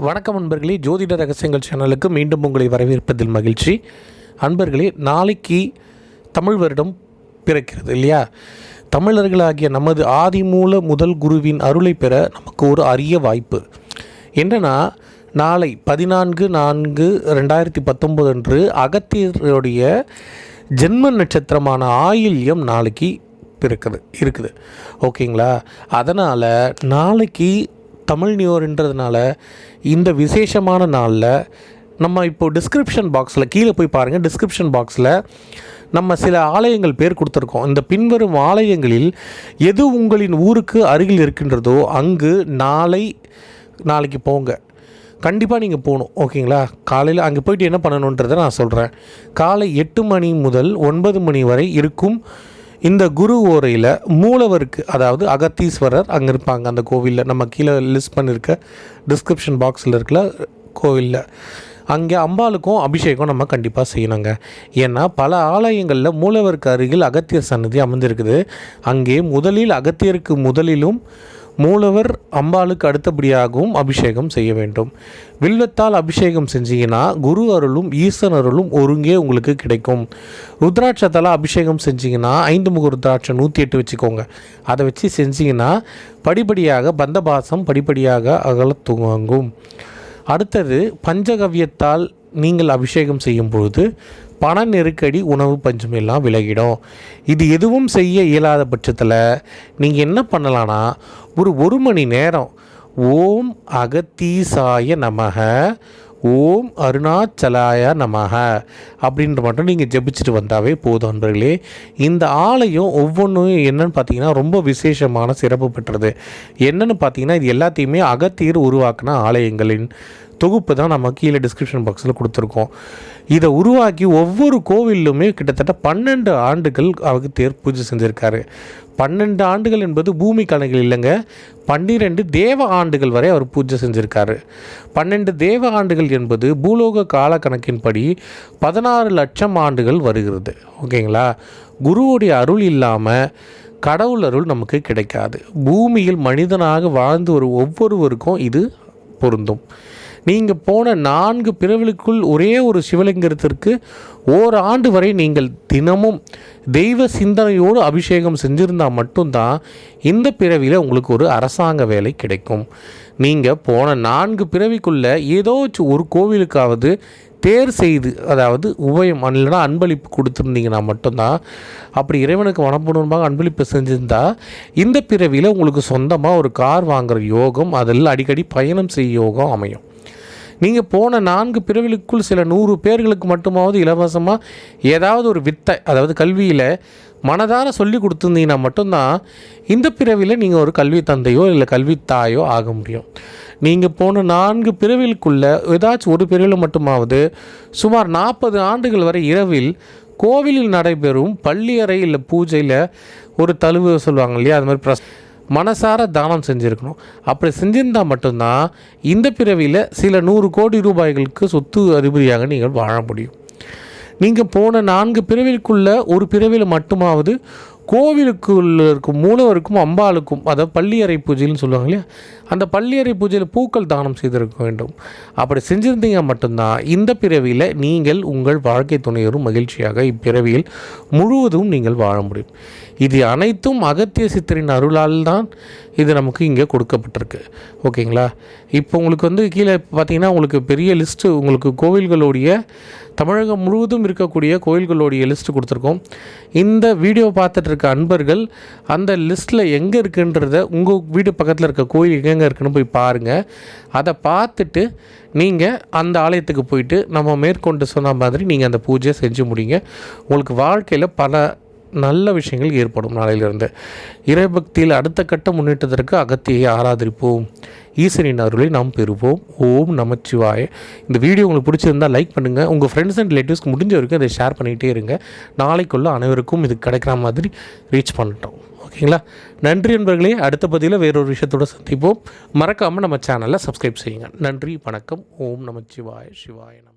வணக்கம் அன்பர்களே ஜோதிட ரகசியங்கள் சேனலுக்கு மீண்டும் உங்களை வரவேற்பதில் மகிழ்ச்சி. அன்பர்களே நாளைக்கு தமிழ் வருடம் பிறக்கிறது இல்லையா? தமிழர்களாகிய நமது ஆதிமூல முதல் குருவின் அருளை பெற நமக்கு ஒரு அரிய வாய்ப்பு. என்னென்னா நாளை பதினான்கு நான்கு ரெண்டாயிரத்தி பத்தொம்போது அன்று அகத்தியருடைய ஜென்ம நட்சத்திரமான ஆயில்யம் நாளைக்கு இருக்குது இருக்குது. ஓகேங்களா? அதனால் நாளைக்கு தமிழ் நியூர்ன்றதுனால இந்த விசேஷமான நாளில் நம்ம இப்போது டிஸ்கிரிப்ஷன் பாக்ஸில் கீழே போய் பாருங்கள் டிஸ்கிரிப்ஷன் பாக்ஸில் நம்ம சில ஆலயங்கள் பேர் கொடுத்துருக்கோம். இந்த பின்வரும் ஆலயங்களில் எது உங்களின் ஊருக்கு அருகில் இருக்கின்றதோ அங்கு நாளை நாளைக்கு போங்க. கண்டிப்பாக நீங்கள் போகணும். ஓகேங்களா காலையில் அங்கே போயிட்டு என்ன பண்ணணுன்றதை நான் சொல்கிறேன் காலை எட்டு மணி முதல் ஒன்பது மணி வரை இருக்கும் இந்த குரு ஓரையில் மூலவருக்கு அதாவது அகத்தீஸ்வரர் அங்கே இருப்பாங்க அந்த கோவிலில். நம்ம கீழே லிஸ்ட் பண்ணியிருக்க டிஸ்கிரிப்ஷன் பாக்ஸில் இருக்கல கோவிலில். அங்கே அம்பாளுக்கும் அபிஷேகம் நம்ம கண்டிப்பாக செய்யணுங்க. ஏன்னா பல ஆலயங்களில் மூலவருக்கு அருகில் அகத்தியர் சன்னதி அமைந்திருக்குது அங்கே முதலில் அகத்தியருக்கு முதலிலும் மூலவர் அம்பாளுக்கு அடுத்தபடியாகவும் அபிஷேகம் செய்ய வேண்டும். வில்வத்தால் அபிஷேகம் செஞ்சீங்கன்னா குரு அருளும் ஈசன் அருளும் ஒருங்கே உங்களுக்கு கிடைக்கும். ருத்ராட்சத்தால் அபிஷேகம் செஞ்சீங்கன்னா ஐந்து முக ருத்ராட்சம் நூற்றி எட்டு வச்சுக்கோங்க. அதை வச்சு செஞ்சீங்கன்னா படிப்படியாக பந்தபாசம் படிப்படியாக அகல துவங்கும். அடுத்தது பஞ்சகவ்யத்தால் நீங்கள் அபிஷேகம் செய்யும் பொழுது பண நெருக்கடி உணவு பஞ்சம் எல்லாம் விலகிடும். இது எதுவும் செய்ய இயலாத பட்சத்தில் நீங்கள் என்ன பண்ணலான்னா ஒரு ஒரு மணி நேரம் ஓம் அகத்தீசாய நமக ஓம் அருணாச்சலாய நமக அப்படின்ற மட்டும் நீங்கள் ஜெபிச்சுட்டு வந்தாவே போதும் நண்பர்களே. இந்த ஆலயம் ஒவ்வொன்றும் என்னன்னு பார்த்தீங்கன்னா ரொம்ப விசேஷமான சிறப்பு பெற்றது. என்னென்னு பார்த்தீங்கன்னா இது எல்லாத்தையுமே அகத்தீர் உருவாக்கின ஆலயங்களின் தொகுப்பு தான் நம்ம கீழே டிஸ்கிரிப்ஷன் பாக்ஸில் கொடுத்துருக்கோம். இதை உருவாக்கி ஒவ்வொரு கோவிலுமே கிட்டத்தட்ட பன்னெண்டு ஆண்டுகள் அவருக்கு தேர் பூஜை செஞ்சுருக்காரு. பன்னெண்டு ஆண்டுகள் என்பது பூமி கணக்கில் இல்லைங்க. பன்னிரெண்டு தேவ ஆண்டுகள் வரை அவர் பூஜை செஞ்சுருக்காரு. பன்னெண்டு தேவ ஆண்டுகள் என்பது பூலோக கால கணக்கின்படி பதினாறு லட்சம் ஆண்டுகள் வருகிறது. ஓகேங்களா? குருவுடைய அருள் இல்லாமல் கடவுள் அருள் நமக்கு கிடைக்காது. பூமியில் மனிதனாக வாழ்ந்து ஒரு ஒவ்வொருவருக்கும் இது பொருந்தும். நீங்கள் போன நான்கு பிறவிகளுக்குள் ஒரே ஒரு சிவலிங்கத்திற்கு ஓராண்டு ஆண்டு வரை நீங்கள் தினமும் தெய்வ சிந்தனையோடு அபிஷேகம் செஞ்சுருந்தால் மட்டும்தான் இந்த பிறவியில் உங்களுக்கு ஒரு அரசாங்க வேலை கிடைக்கும். நீங்கள் போன நான்கு பிறவிக்குள்ளே ஏதோ ஒரு கோவிலுக்காவது தேர் செய்து அதாவது உபயம் இல்லைனா அன்பளிப்பு கொடுத்துருந்தீங்கன்னா மட்டும்தான் அப்படி இறைவனுக்கு வனப்பூர்வமாக அன்பளிப்பு செஞ்சுருந்தா இந்த பிறவியில் உங்களுக்கு சொந்தமாக ஒரு கார் வாங்குகிற யோகம் அதில் அடிக்கடி பயணம் செய்ய யோகம் அமையும். நீங்கள் போன நான்கு பிறவிகளுக்குள் சில நூறு பேர்களுக்கு மட்டுமாவது இலவசமாக ஏதாவது ஒரு வித்தை அதாவது கல்வியில் மனதார சொல்லி கொடுத்துருந்தீங்கன்னா மட்டும்தான் இந்த பிறவியில் நீங்கள் ஒரு கல்வி தந்தையோ இல்லை கல்வி தாயோ ஆக முடியும். நீங்கள் போன நான்கு பிறவிலுக்குள்ளே ஏதாச்சும் ஒரு பிறவியில் மட்டுமாவது சுமார் நாற்பது ஆண்டுகள் வரை இரவில் கோவிலில் நடைபெறும் பள்ளியறை இல்லை பூஜையில் ஒரு தழுவு சொல்லுவாங்க இல்லையா? அது மாதிரி பிரச மனசார தானம் செஞ்சுருக்கணும். அப்படி செஞ்சிருந்தால் மட்டும்தான் இந்த பிறவியில் சில நூறு கோடி ரூபாய்களுக்கு சொத்து அதிபதியாக நீங்கள் வாழ முடியும். நீங்கள் போன நான்கு பிறவிற்குள்ள ஒரு பிறவியில் மட்டுமாவது கோவிலுக்குள்ள இருக்கும் மூலவருக்கும் அம்பாளுக்கும் அதாவது பள்ளியறை பூஜைன்னு சொல்லுவாங்க இல்லையா? அந்த பள்ளியறை பூஜையில் பூக்கள் தானம் செய்திருக்க வேண்டும். அப்படி செஞ்சுருந்தீங்க மட்டும்தான் இந்த பிறவியில் நீங்கள் உங்கள் வாழ்க்கை துணையரும் மகிழ்ச்சியாக இப்பிறவியில் முழுவதும் நீங்கள் வாழ முடியும். இது அனைத்தும் அகத்திய சித்தரின் அருளால் தான் இது நமக்கு இங்கே கொடுக்கப்பட்டிருக்கு. ஓகேங்களா? இப்போ உங்களுக்கு வந்து கீழே பார்த்தீங்கன்னா உங்களுக்கு பெரிய லிஸ்ட்டு உங்களுக்கு கோவில்களுடைய தமிழகம் முழுவதும் இருக்கக்கூடிய கோயில்களுடைய லிஸ்ட்டு கொடுத்துருக்கோம். இந்த வீடியோ பார்த்துட்டு இருக்க அன்பர்கள் அந்த லிஸ்ட்டில் எங்கே இருக்குன்றத உங்கள் வீடு பக்கத்தில் இருக்க கோயில் எங்கெங்கே இருக்குன்னு போய் பாருங்கள் அதை பார்த்துட்டு நீங்கள் அந்த ஆலயத்துக்கு போயிட்டு நம்ம மேற்கொண்டு சொன்ன மாதிரி நீங்கள் அந்த பூஜையை செஞ்சு முடிங்க. உங்களுக்கு வாழ்க்கையில் பல நல்ல விஷயங்கள் ஏற்படும் நாளையிலிருந்து. இறைபக்தியில் அடுத்த கட்ட முன்னேற்றத்திற்கு அகத்தியை ஆராதரிப்போம் ஈசனின் அருளை நாம் பெறுவோம். ஓம் நமச்சிவாய. இந்த வீடியோ உங்களுக்கு பிடிச்சிருந்தால் லைக் பண்ணுங்கள் உங்கள் ஃப்ரெண்ட்ஸ் அண்ட் ரிலேட்டிவ்ஸ்க்கு முடிஞ்ச வரைக்கும் அதை ஷேர் பண்ணிகிட்டே இருங்க. நாளைக்குள்ள அனைவருக்கும் இது கிடைக்கிற மாதிரி ரீச் பண்ணிட்டோம். ஓகேங்களா? நன்றி நண்பர்களே. அடுத்த பதிவில் வேறொரு விஷயத்தோடு சந்திப்போம். மறக்காமல் நம்ம சேனலை சப்ஸ்கிரைப் செய்யுங்க. நன்றி வணக்கம். ஓம் நமச்சிவாய. சிவாய நம